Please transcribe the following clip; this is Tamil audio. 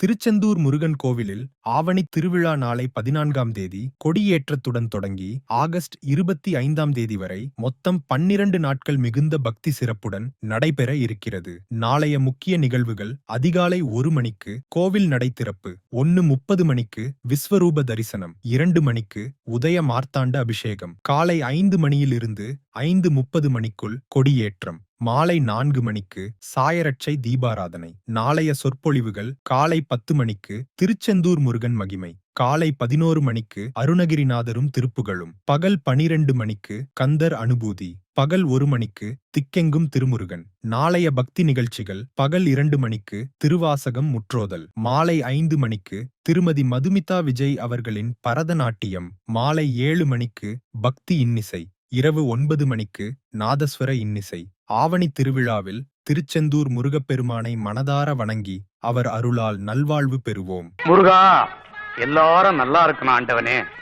திருச்செந்தூர் முருகன் கோவிலில் ஆவணி திருவிழா நாளை பதினான்காம் தேதி கொடியேற்றத்துடன் தொடங்கி ஆகஸ்ட் இருபத்தி ஐந்தாம் தேதி வரை மொத்தம் பன்னிரண்டு நாட்கள் மிகுந்த பக்தி சிறப்புடன் நடைபெற இருக்கிறது. நாளைய முக்கிய நிகழ்வுகள் அதிகாலை ஒரு மணிக்கு கோவில் நடை திறப்பு ஒன்னு முப்பது மணிக்கு விஸ்வரூப தரிசனம் இரண்டு மணிக்கு உதய மார்த்தாண்ட அபிஷேகம் காலை ஐந்து மணியிலிருந்து ஐந்து முப்பது மணிக்குள் கொடியேற்றம். மாலை நான்கு மணிக்கு சாயரட்சை தீபாராதனை. நாளைய சொற்பொழிவுகள் காலை பத்து மணிக்கு திருச்செந்தூர் முருகன் மகிமை. காலை பதினோரு மணிக்கு அருணகிரிநாதரும் திருப்புகழும். பகல் பனிரெண்டு மணிக்கு கந்தர் அனுபூதி. பகல் ஒரு மணிக்கு திக்கெங்கும் திருமுருகன். நாளைய பக்தி நிகழ்ச்சிகள் பகல் இரண்டு மணிக்கு திருவாசகம் முற்றோதல். மாலை ஐந்து மணிக்கு திருமதி மதுமிதா விஜய் அவர்களின் பரதநாட்டியம். மாலை ஏழு மணிக்கு பக்தி இன்னிசை. இரவு ஒன்பது மணிக்கு நாதஸ்வர இன்னிசை. ஆவணி திருவிழாவில் திருச்செந்தூர் முருகப்பெருமானை மனதார வணங்கி அவர் அருளால் நல்வாழ்வு பெறுவோம். முருகா எல்லாரும் நல்லா இருக்கணும் ஆண்டவனே.